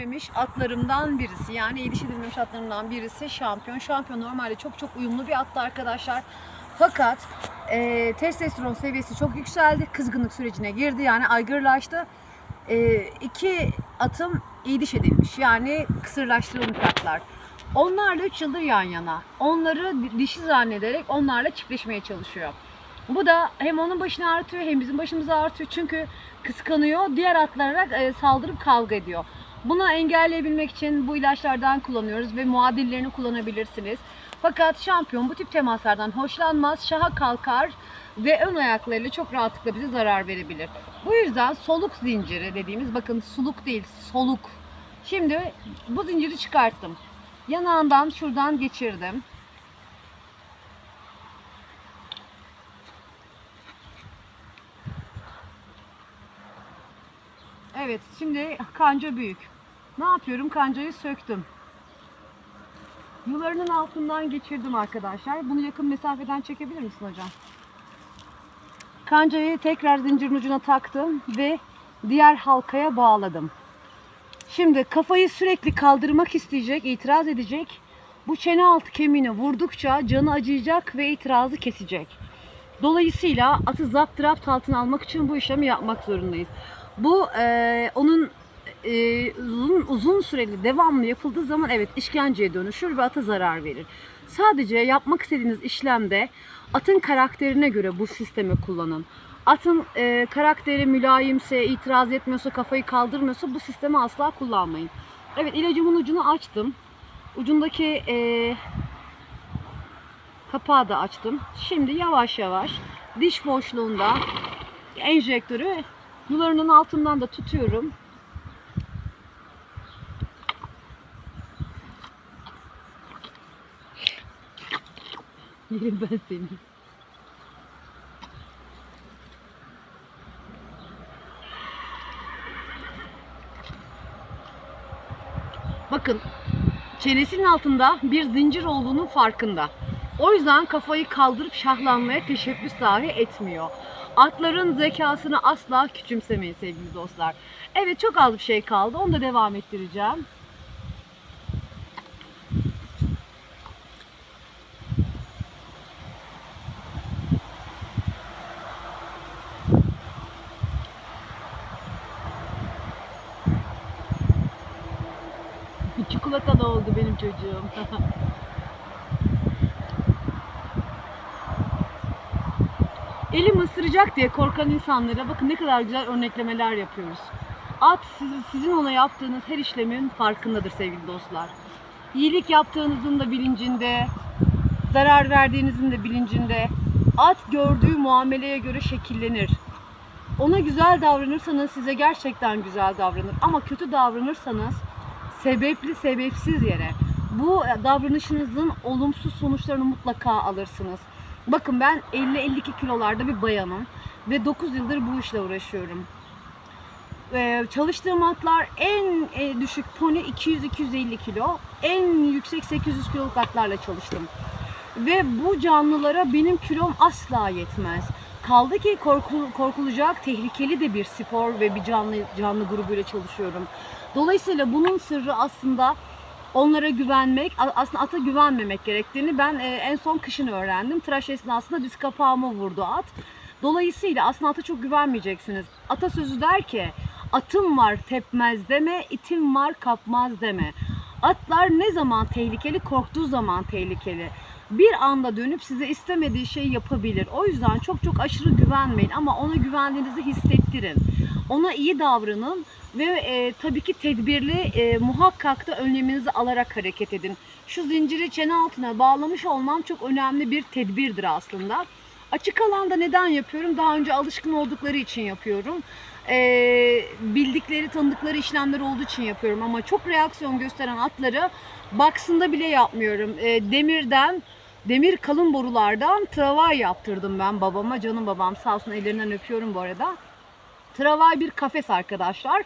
edilmemiş atlarımdan birisi. Yani iyi diş edilmemiş atlarımdan birisi şampiyon. Şampiyon normalde çok çok uyumlu bir attı arkadaşlar. Fakat e, testosteron seviyesi çok yükseldi. Kızgınlık sürecine girdi. Yani aygırlaştı. E, iki atım iyi edilmiş. Yani kısırlaştırılmış atlar. Onlarla 3 yıldır yan yana. Onları dişi zannederek onlarla çiftleşmeye çalışıyor. Bu da hem onun başını artıyor hem bizim başımızı artıyor. Çünkü kıskanıyor. Diğer atlara e, saldırıp kavga ediyor. Bunu engelleyebilmek için bu ilaçlardan kullanıyoruz ve muadillerini kullanabilirsiniz. Fakat şampiyon bu tip temaslardan hoşlanmaz, şaha kalkar ve ön ayaklarıyla çok rahatlıkla bize zarar verebilir. Bu yüzden soluk zinciri dediğimiz, bakın suluk değil soluk. Şimdi bu zinciri çıkarttım. Yanağından şuradan geçirdim. Evet, şimdi kanca büyük. Ne yapıyorum? Kancayı söktüm. Yularının altından geçirdim arkadaşlar. Bunu yakın mesafeden çekebilir misin hocam? Kancayı tekrar zincirin ucuna taktım ve diğer halkaya bağladım. Şimdi kafayı sürekli kaldırmak isteyecek, itiraz edecek. Bu çene altı kemiğine vurdukça canı acıyacak ve itirazı kesecek. Dolayısıyla atı zapt altına almak için bu işlemi yapmak zorundayız. Bu e, onun e, uzun, uzun süreli devamlı yapıldığı zaman evet işkenceye dönüşür ve ata zarar verir. Sadece yapmak istediğiniz işlemde atın karakterine göre bu sistemi kullanın. Atın e, karakteri mülayimse, itiraz etmiyorsa, kafayı kaldırmıyorsa bu sistemi asla kullanmayın. Evet ilacımın ucunu açtım. Ucundaki e, kapağı da açtım. Şimdi yavaş yavaş diş boşluğunda enjektörü yularının altından da tutuyorum. Yerim ben seni. Bakın çenesinin altında bir zincir olduğunun farkında. O yüzden kafayı kaldırıp şahlanmaya teşebbüs dahi etmiyor. Atların zekasını asla küçümsemeyin sevgili dostlar. Evet çok az bir şey kaldı. Onu da devam ettireceğim. Da oldu benim çocuğum. Elim ısıracak diye korkan insanlara bakın ne kadar güzel örneklemeler yapıyoruz. At siz- sizin ona yaptığınız her işlemin farkındadır sevgili dostlar. İyilik yaptığınızın da bilincinde, zarar verdiğinizin de bilincinde. At gördüğü muameleye göre şekillenir. Ona güzel davranırsanız size gerçekten güzel davranır. Ama kötü davranırsanız sebepli sebepsiz yere bu davranışınızın olumsuz sonuçlarını mutlaka alırsınız. Bakın ben 50-52 kilolarda bir bayanım ve 9 yıldır bu işle uğraşıyorum. Ee, çalıştığım atlar en e, düşük pony 200-250 kilo, en yüksek 800 kiloluk atlarla çalıştım. Ve bu canlılara benim kilom asla yetmez. Kaldı ki korku, korkulacak tehlikeli de bir spor ve bir canlı canlı grubuyla çalışıyorum. Dolayısıyla bunun sırrı aslında onlara güvenmek, aslında ata güvenmemek gerektiğini ben e, en son kışın öğrendim. Tıraş esnasında diz kapağıma vurdu at. Dolayısıyla aslında ata çok güvenmeyeceksiniz. Atasözü der ki, atım var tepmez deme, itim var kapmaz deme. Atlar ne zaman tehlikeli? Korktuğu zaman tehlikeli. Bir anda dönüp size istemediği şeyi yapabilir. O yüzden çok çok aşırı güvenmeyin ama ona güvendiğinizi hissettirin. Ona iyi davranın ve e, tabii ki tedbirli e, muhakkak da önleminizi alarak hareket edin. Şu zinciri çene altına bağlamış olmam çok önemli bir tedbirdir aslında. Açık alanda neden yapıyorum? Daha önce alışkın oldukları için yapıyorum. Ee, bildikleri, tanıdıkları işlemler olduğu için yapıyorum. Ama çok reaksiyon gösteren atları baksında bile yapmıyorum. Ee, demirden, demir kalın borulardan travay yaptırdım ben babama. Canım babam sağ olsun ellerinden öpüyorum bu arada. Travay bir kafes arkadaşlar.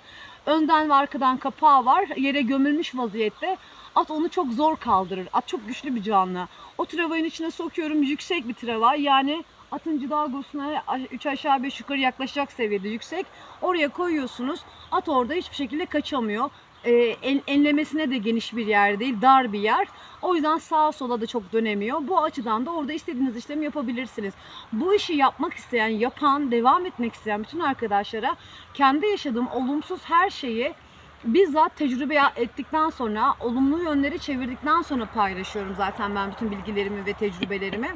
Önden ve arkadan kapağı var. Yere gömülmüş vaziyette. At onu çok zor kaldırır. At çok güçlü bir canlı. O travayın içine sokuyorum. Yüksek bir travay. Yani atın cidargosuna 3 aşağı 5 yukarı yaklaşacak seviyede yüksek. Oraya koyuyorsunuz. At orada hiçbir şekilde kaçamıyor. E, en- enlemesine de geniş bir yer değil, dar bir yer. O yüzden sağa sola da çok dönemiyor. Bu açıdan da orada istediğiniz işlemi yapabilirsiniz. Bu işi yapmak isteyen, yapan, devam etmek isteyen bütün arkadaşlara kendi yaşadığım olumsuz her şeyi bizzat tecrübe ettikten sonra, olumlu yönleri çevirdikten sonra paylaşıyorum zaten ben bütün bilgilerimi ve tecrübelerimi.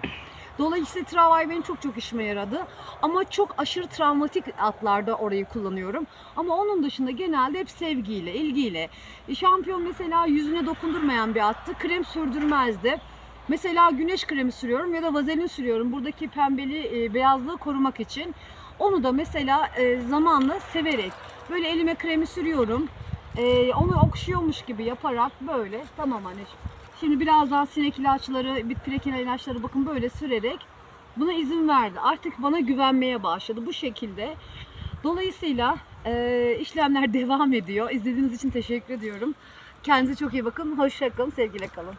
Dolayısıyla travay benim çok çok işime yaradı. Ama çok aşırı travmatik atlarda orayı kullanıyorum. Ama onun dışında genelde hep sevgiyle, ilgiyle. E, Şampiyon mesela yüzüne dokundurmayan bir attı. Krem sürdürmezdi. Mesela güneş kremi sürüyorum ya da vazelin sürüyorum. Buradaki pembeli e, beyazlığı korumak için. Onu da mesela e, zamanla severek böyle elime kremi sürüyorum. Onu okşuyormuş gibi yaparak böyle tamam hani Şimdi birazdan sinek ilaçları, bitkirekin ilaçları bakın böyle sürerek buna izin verdi. Artık bana güvenmeye başladı bu şekilde. Dolayısıyla e, işlemler devam ediyor. İzlediğiniz için teşekkür ediyorum. Kendinize çok iyi bakın. Hoşça kalın, sevgiyle kalın.